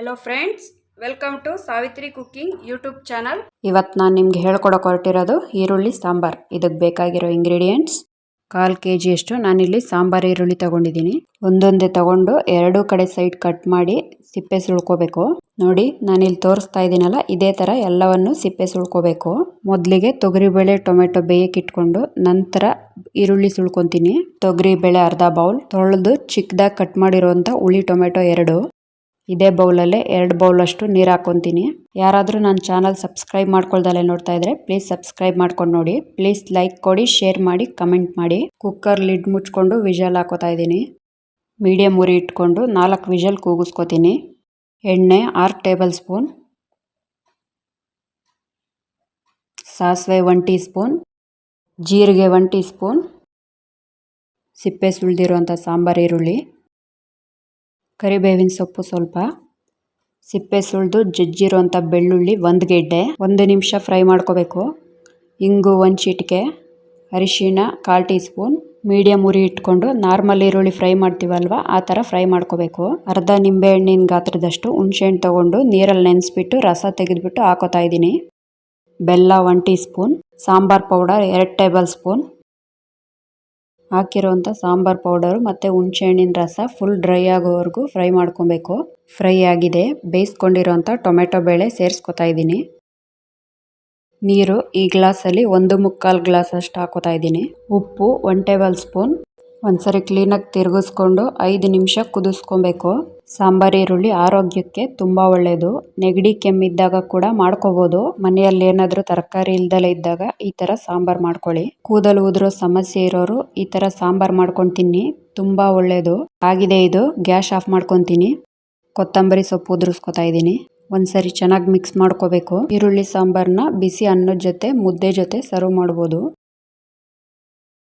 Hello friends welcome to Savitri cooking YouTube channel ಇವತ್ತು ನಾನು ನಿಮ್ಗೆ ಹೇಳ್ಕೊಡಕ್ಕೆ ಹೊರಟಿರೋದು ಈರುಳ್ಳಿ, ಸಾಂಬಾರ್. ಇದಕ್ಕೆ ಬೇಕಾಗಿರೋ ಇಂಗ್ರೀಡಿಯೆಂಟ್ಸ್ ಕಾಲು ಕೆ ಜಿಯಷ್ಟು ನಾನಿಲ್ಲಿ ಸಾಂಬಾರ್ ಈರುಳ್ಳಿ ತಗೊಂಡಿದ್ದೀನಿ. ಒಂದೊಂದೇ ತಗೊಂಡು ಎರಡೂ ಕಡೆ ಸೈಡ್ ಕಟ್ ಮಾಡಿ ಸಿಪ್ಪೆ ಸುಳ್ಕೋಬೇಕು. ನೋಡಿ, ನಾನಿಲ್ಲಿ ತೋರಿಸ್ತಾ ಇದ್ದೀನಲ್ಲ, ಇದೇ ಥರ ಎಲ್ಲವನ್ನು ಸಿಪ್ಪೆ ಸುಳ್ಕೋಬೇಕು. ಮೊದಲಿಗೆ ತೊಗರಿಬೇಳೆ, ಟೊಮೆಟೊ ಬೇಯಕ್ಕೆ ಇಟ್ಕೊಂಡು ನಂತರ ಈರುಳ್ಳಿ ಸುಳ್ಕೊತೀನಿ. ತೊಗರಿಬೇಳೆ ಅರ್ಧ ಬೌಲ್ ತೊಳೆದು ಚಿಕ್ಕದಾಗಿ ಕಟ್ ಮಾಡಿರುವಂಥ ಹುಳಿ, ಟೊಮೆಟೊ ಎರಡು. ಇದೇ ಬೌಲಲ್ಲೇ ಎರಡು ಬೌಲಷ್ಟು ನೀರು ಹಾಕ್ಕೊತೀನಿ. ಯಾರಾದರೂ ನನ್ನ ಚಾನಲ್ ಸಬ್ಸ್ಕ್ರೈಬ್ ಮಾಡ್ಕೊಳ್ದಲ್ಲೇ ನೋಡ್ತಾ ಇದ್ರೆ ಪ್ಲೀಸ್ ಸಬ್ಸ್ಕ್ರೈಬ್ ಮಾಡ್ಕೊಂಡು ನೋಡಿ. ಪ್ಲೀಸ್ ಲೈಕ್ ಕೊಡಿ, ಶೇರ್ ಮಾಡಿ, ಕಮೆಂಟ್ ಮಾಡಿ. ಕುಕ್ಕರ್ ಲಿಡ್ ಮುಚ್ಕೊಂಡು ವಿಜಲ್ ಹಾಕೋತಾ ಇದ್ದೀನಿ. ಮೀಡಿಯಮ್ ಉರಿ ಇಟ್ಕೊಂಡು ನಾಲ್ಕು ವಿಜಲ್ ಕೂಗಿಸ್ಕೊತೀನಿ. ಎಣ್ಣೆ ಆರು ಟೇಬಲ್ ಸ್ಪೂನ್. ಸಾಸಿವೆ ಒನ್ ಟೀ ಸ್ಪೂನ್. ಜೀರಿಗೆ ಒನ್ ಟೀ ಸ್ಪೂನ್. ಸಿಪ್ಪೆ ಸುಳಿದಿರುವಂಥ ಸಾಂಬಾರು, ಈರುಳ್ಳಿ. ಕರಿಬೇವಿನ ಸೊಪ್ಪು ಸ್ವಲ್ಪ. ಸಿಪ್ಪೆ ಸುಳಿದು ಜಜ್ಜಿರುವಂಥ ಬೆಳ್ಳುಳ್ಳಿ ಒಂದು ಗೆಡ್ಡೆ. ಒಂದು ನಿಮಿಷ ಫ್ರೈ ಮಾಡ್ಕೋಬೇಕು. ಇಂಗು ಒಂದು ಚಿಟಿಕೆ. ಅರಿಶಿಣ ಕಾಲು ಟೀ ಸ್ಪೂನ್ ಮೀಡಿಯಮ್ ಉರಿ ಇಟ್ಕೊಂಡು ನಾರ್ಮಲ್ ಈರುಳ್ಳಿ ಫ್ರೈ ಮಾಡ್ತೀವಲ್ವ, ಆ ಥರ ಫ್ರೈ ಮಾಡ್ಕೋಬೇಕು. ಅರ್ಧ ನಿಂಬೆ ಹಣ್ಣಿನ ಗಾತ್ರದಷ್ಟು ಹುಣಸೆಹಣ್ಣು ತೊಗೊಂಡು ನೀರಲ್ಲಿ ನೆನೆಸ್ಬಿಟ್ಟು ರಸ ತೆಗೆದುಬಿಟ್ಟು ಹಾಕೋತಾ ಇದ್ದೀನಿ. ಬೆಲ್ಲ one teaspoon sambar powder ಎರಡು ಟೇಬಲ್ ಸ್ಪೂನ್. ಹಾಕಿರುವಂಥ ಸಾಂಬಾರ್ ಪೌಡರು ಮತ್ತು ಹುಣಸೆಹಣ್ಣಿನ ರಸ ಫುಲ್ ಡ್ರೈ ಆಗೋವರೆಗೂ ಫ್ರೈ ಮಾಡ್ಕೊಬೇಕು. ಫ್ರೈ ಆಗಿದೆ. ಬೇಯಿಸ್ಕೊಂಡಿರೋಂಥ ಟೊಮೆಟೊ ಬೇಳೆ ಸೇರಿಸ್ಕೊತಾ ಇದ್ದೀನಿ. ನೀರು ಈ ಗ್ಲಾಸಲ್ಲಿ ಒಂದು ಮುಕ್ಕಾಲು ಗ್ಲಾಸ್ ಅಷ್ಟು ಹಾಕೋತಾ ಇದ್ದೀನಿ. ಉಪ್ಪು ಒನ್ ಟೇಬಲ್ ಸ್ಪೂನ್ ಒಂದ್ಸರಿ ಕ್ಲೀನಾಗಿ ತಿರುಗಿಸ್ಕೊಂಡು ಐದು ನಿಮಿಷ ಕುದಿಸ್ಕೊಬೇಕು. ಸಾಂಬಾರ್, ಈರುಳ್ಳಿ ಆರೋಗ್ಯಕ್ಕೆ ತುಂಬ ಒಳ್ಳೆಯದು ನೆಗಡಿ ಕೆಮ್ಮಿದ್ದಾಗ ಕೂಡ ಮಾಡ್ಕೋಬೋದು. ಮನೆಯಲ್ಲಿ ಏನಾದರೂ ತರಕಾರಿ ಇಲ್ದಲೇ ಇದ್ದಾಗ ಈ ಥರ ಸಾಂಬಾರ್ ಮಾಡ್ಕೊಳ್ಳಿ. ಕೂದಲು ಉದುರೋ ಸಮಸ್ಯೆ ಇರೋರು ಈ ಥರ ಸಾಂಬಾರ್ ಮಾಡ್ಕೊಂಡು ತಿನ್ನಿ. ತುಂಬ ಒಳ್ಳೆಯದು ಆಗಿದೆ ಇದು. ಗ್ಯಾಸ್ ಆಫ್ ಮಾಡ್ಕೊತೀನಿ. ಕೊತ್ತಂಬರಿ ಸೊಪ್ಪು ಉದುರಿಸ್ಕೊತಾ ಇದ್ದೀನಿ. ಒಂದ್ಸರಿ ಚೆನ್ನಾಗಿ ಮಿಕ್ಸ್ ಮಾಡ್ಕೋಬೇಕು. ಈರುಳ್ಳಿ ಸಾಂಬಾರನ್ನ ಬಿಸಿ ಅನ್ನದ ಜೊತೆ, ಮುದ್ದೆ ಜೊತೆ ಸರ್ವ್ ಮಾಡ್ಬೋದು.